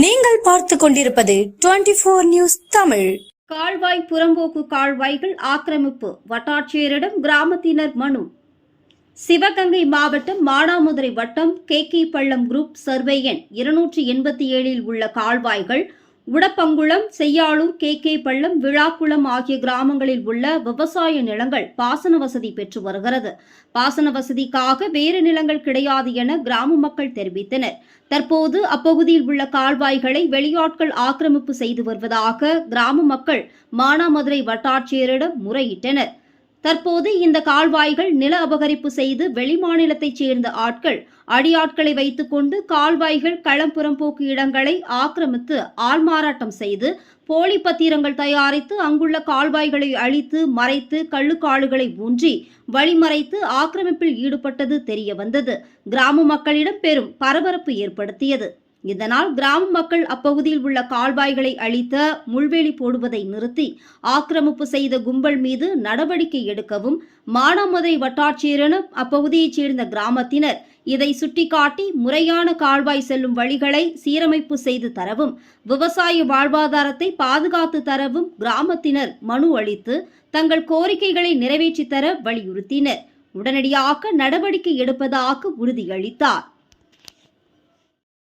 நீங்கள் பார்த்து கொண்டிருப்பது டுவெண்டி போர் நியூஸ் தமிழ். கால்வாய் புறம்போக்கு கால்வாய்கள் ஆக்கிரமிப்பு. வட்டாட்சியரிடம் கிராமத்தினர் மனு. சிவகங்கை மாவட்டம் மானாமதுரை வட்டம் K K Pallam group survey எண் இருநூற்றி எண்பத்தி ஏழில் உள்ள கால்வாய்கள் உடப்பங்குளம் செய்யாளூர் கே. கே. பள்ளம் விழாக்குளம் ஆகிய கிராமங்களில் உள்ள விவசாய நிலங்கள் பாசன வசதி பெற்று வருகிறது. பாசன வசதிக்காக வேறு நிலங்கள் கிடையாது என கிராம மக்கள் தெரிவித்தனர். தற்போது அப்பகுதியில் உள்ள கால்வாய்களை வெளியாட்கள் ஆக்கிரமிப்பு செய்து வருவதாக கிராம மக்கள் மானாமதுரை வட்டாட்சியரிடம் முறையிட்டனர். தற்போது இந்த கால்வாய்கள் நில அபகரிப்பு செய்து வெளிமாநிலத்தைச் சேர்ந்த ஆட்கள் அடியாட்களை வைத்துக்கொண்டு கால்வாய்கள் களம்புறம் போக்கு இடங்களை ஆக்கிரமித்து ஆள்மாறாட்டம் செய்து போலி பத்திரங்கள் தயாரித்து அங்குள்ள கால்வாய்களை அழித்து மறைத்து கள்ளுக்காடுகளை ஊன்றி வழிமறைத்து ஆக்கிரமிப்பில் ஈடுபட்டது தெரிய வந்தது. கிராம மக்களிடம் பெரும் பரபரப்பு ஏற்படுத்தியது. இதனால் கிராம மக்கள் அப்பகுதியில் உள்ள கால்வாய்களை அழித்த முள்வேலி போடுவதை நிறுத்தி ஆக்கிரமிப்பு செய்த கும்பல் மீது நடவடிக்கை எடுக்கவும் மானாமதுரை வட்டாட்சியரிடம் அப்பகுதியைச் சேர்ந்த கிராமத்தினர் இதை சுட்டிக்காட்டி முறையான கால்வாய் செல்லும் வழிகளை சீரமைப்பு செய்து தரவும் விவசாய வாழ்வாதாரத்தை பாதுகாத்து தரவும் கிராமத்தினர் மனு அளித்து தங்கள் கோரிக்கைகளை நிறைவேற்றி தர வலியுறுத்தினர். உடனடியாக நடவடிக்கை எடுப்பதாக உறுதியளித்தார்.